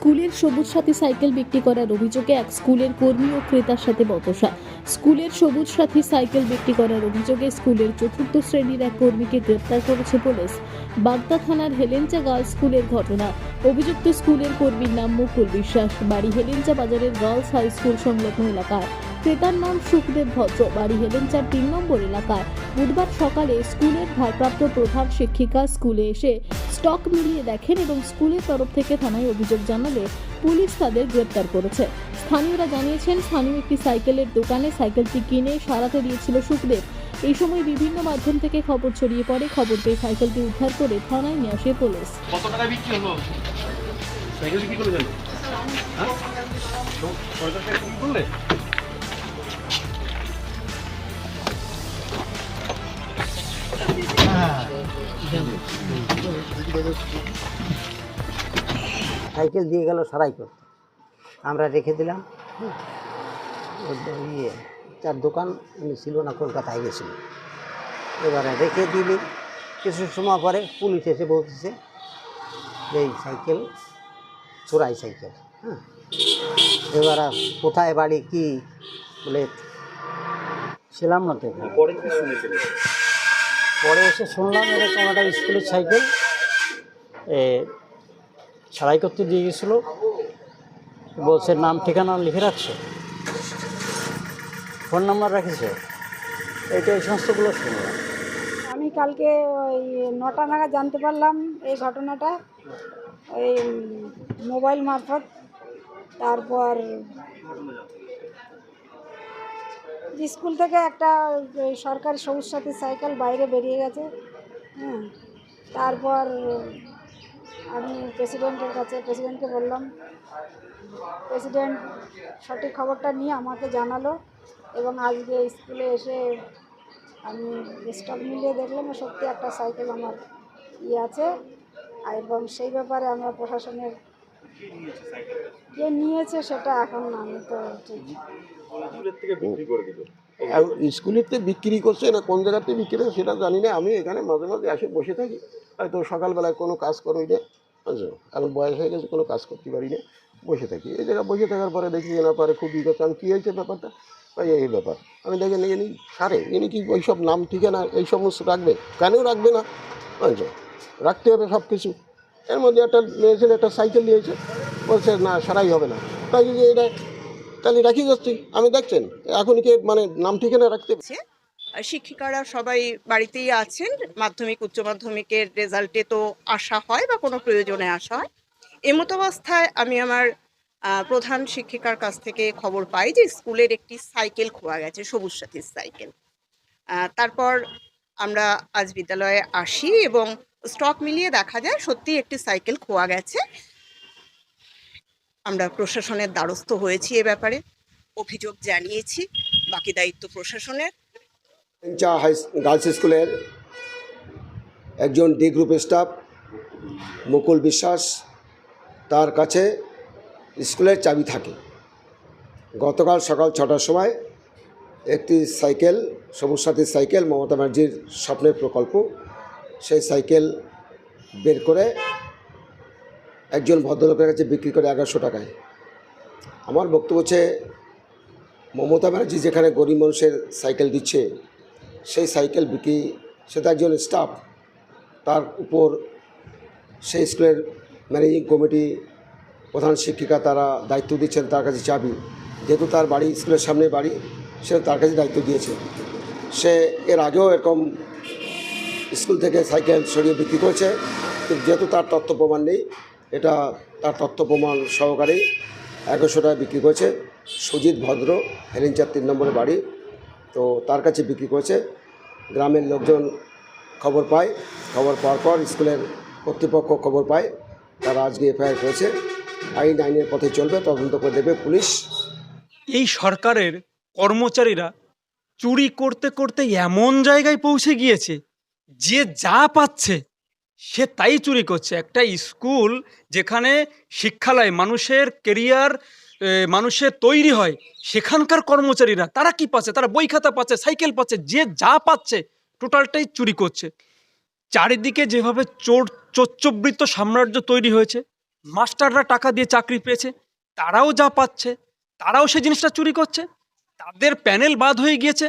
স্কুলের সবুজ সাথী সাইকেল বিক্রি করার অভিযোগে এক স্কুলের কর্মী ও ক্রেতার সাথে বতসা স্কুলের সবুজ সাথী সাইকেল বিক্রি করার অভিযোগে স্কুলের চতুর্থ শ্রেণির এক কর্মীকে গ্রেপ্তার করেছে পুলিশ। বাগদা থানার হেলেঞ্চা গার্লস স্কুলের ঘটনা। অভিযুক্ত স্কুলের কর্মীর নাম মুকুল বিশ্বাস। বাড়ি হেলেঞ্চা বাজারের গার্লস হাই স্কুল সংলগ্ন এলাকায়। ক্রেতার নাম সুখদেব ভদ্র। বাড়ি হেলেঞ্চার তিন নম্বর এলাকায়। বুধবার সকালে স্কুলের ভারপ্রাপ্ত প্রধান শিক্ষিকা স্কুলে এসে স্টক মিলিয়ে দেখেন এবং স্কুলের তরফ থেকে থানায় অভিযোগ জানালে পুলিশ তাদের গ্রেপ্তার করেছে। স্থানীয়রা জানিয়েছেন, স্থানীয় একটি সাইকেলের দোকানে সাইকেলটি কিনে সারাতে দিয়েছিল সুখদেব। এই সময় বিভিন্ন মাধ্যম থেকে খবর ছড়িয়ে পড়ে। খবর পেয়ে সাইকেলটি উদ্ধার করে থানায় নিয়ে আসে পুলিশ। কত টাকা বিক্রি হলো? হ্যাঁ? সাইকেল দিয়ে গেল সারাই করতে। আমরা রেখে দিলাম। ইয়ে তার দোকান উনি ছিল না কলকাতায় গেছিল। এবারে রেখে দিলি। কিছু সময় পরে পুলিশ এসে বলতেছে যে এই সাইকেল চোরাই সাইকেল হ্যাঁ। এবার কোথায় বাড়ি কি বলে ছিলাম না তো পরে এসে শুনলাম এরকম একটা স্কুলের সাইকেল। ছাড়াই করতে দিয়ে গেছিল। বলছে, নাম, ঠিকানা লিখে রাখছে। ফোন নাম্বার রাখেছে। এইটা এই সমস্তগুলো শুনলাম আমি কালকে ওই নটা নাগাদ জানতে পারলাম এই ঘটনাটা। ওই মোবাইল মারফত। তারপর স্কুল থেকে একটা সরকারি সবুজ সাথী সাইকেল বাইরে বেরিয়ে গেছে। হ্যাঁ তারপর আমি প্রেসিডেন্টের কাছে, প্রেসিডেন্টকে বললাম, প্রেসিডেন্ট, সঠিক খবরটা নিয়ে আমাকে জানালো এবং আজকে স্কুলে এসে আমি স্টক মিলিয়ে দেখলাম সত্যি একটা সাইকেল আমার ইয়ে আছে এবং সেই ব্যাপারে আমরা প্রশাসনের কে নিয়েছে সেটা এখন আমি তো ঠিক স্কুলেতে বিক্রি করছে না, কোন জায়গাতে বিক্রি করছে সেটা জানি না, আমি এখানে মাঝে মাঝে এসে বসে থাকি। হয়তো সকালবেলায় কোনো কাজ করি না, বুঝছ? এখন বয়স হয়ে গেছে, কোনো কাজ করতে পারি না, বসে থাকি। এই জায়গায় বসে থাকার পরে দেখি না পারে খুব করছে, আমি কী হয়েছে ব্যাপারটা? এই ব্যাপার আমি দেখি না ইনি সারে ইনি কি ওই সব নাম ঠিকানা, এই সমস্ত রাখবে? কেন রাখবে না, বুঝছ? রাখতে হবে সব কিছু এর মধ্যে একটা মেয়ে ছেলে একটা সাইকেল নিয়েছে, বলছে না, সারাই হবে না। তাই যদি এটা তাহলে রাখি যাচ্ছি আমি দেখছেন, এখন কি মানে নাম ঠিকানা রাখতে শিক্ষিকারা সবাই বাড়িতেই আছেন, মাধ্যমিক, উচ্চ মাধ্যমিকের রেজাল্টে তো আসা হয় বা কোনো প্রয়োজনে আসা হয়। এমতো অবস্থায় আমি আমার প্রধান শিক্ষিকার কাছ থেকে খবর পাই যে স্কুলের একটি সাইকেল খোয়া গেছে, সবুজ সাথীর সাইকেল। তারপর আমরা আজ বিদ্যালয়ে আসি এবং স্টক মিলিয়ে দেখা যায় সত্যি একটি সাইকেল খোয়া গেছে। আমরা প্রশাসনের দ্বারস্থ হয়েছি এ ব্যাপারে। অভিযোগ জানিয়েছি, বাকি দায়িত্ব প্রশাসনের। চা হাই গার্লস স্কুলের একজন ডি গ্রুপ স্টাফ, মুকুল বিশ্বাস, তার কাছে স্কুলের চাবি থাকে। গতকাল সকাল ছটার সময় একটি সাইকেল, সবুজ সাথীর সাইকেল, মমতা ব্যানার্জির স্বপ্নের প্রকল্প, সেই সাইকেল বের করে একজন ভদ্রলোকের কাছে বিক্রি করে এগারোশো টাকায়। আমার বক্তব্য হচ্ছে, মমতা ব্যানার্জি যেখানে গরিব মানুষের সাইকেল দিচ্ছে, সেই সাইকেল বিক্রি সেটা একজন স্টাফ তার উপর সেই স্কুলের ম্যানেজিং কমিটি প্রধান শিক্ষিকা তারা দায়িত্ব দিচ্ছেন তার কাছে চাবি। যেহেতু তার বাড়ি স্কুলের সামনে বাড়ি, সে তার কাছে দায়িত্ব দিয়েছে। সে এর আগেও এরকম স্কুল থেকে সাইকেল সরিয়ে বিক্রি করেছে যেহেতু তার তথ্য প্রমাণ নেই এটা তার তথ্য প্রমাণ সহকারেই এগারোশো টাকা বিক্রি করেছে। সুজিত ভদ্র, হেলিঞ্চার তিন নম্বরের বাড়ি, তো তার কাছে বিক্রি করেছে। গ্রামের লোকজন খবর পায়, খবর পাওয়ার পর স্কুলের কর্তৃপক্ষ খবর পায়, তারা আজকে এফআইআর করেছে। আইন আইনের পথে চলবে, তদন্ত করে দেবে পুলিশ। এই সরকারের কর্মচারীরা চুরি করতে করতে এমন জায়গায় পৌঁছে গিয়েছে, যে যা পাচ্ছে সে তাই চুরি করছে। একটা স্কুল যেখানে শিক্ষালয়, মানুষের কেরিয়ার মানুষের তৈরি হয়, সেখানকার কর্মচারীরা, তারা কি পাচ্ছে? তারা বই খাতা পাচ্ছে, সাইকেল পাচ্ছে, যে যা পাচ্ছে, টোটালটাই চুরি করছে। চারিদিকে যেভাবে চোর চোচ্চবৃত্ত সাম্রাজ্য তৈরি হয়েছে, মাস্টাররা টাকা দিয়ে চাকরি পেয়েছে, তারাও যা পাচ্ছে, তারাও সেই জিনিসটা চুরি করছে, তাদের প্যানেল বাদ হয়ে গিয়েছে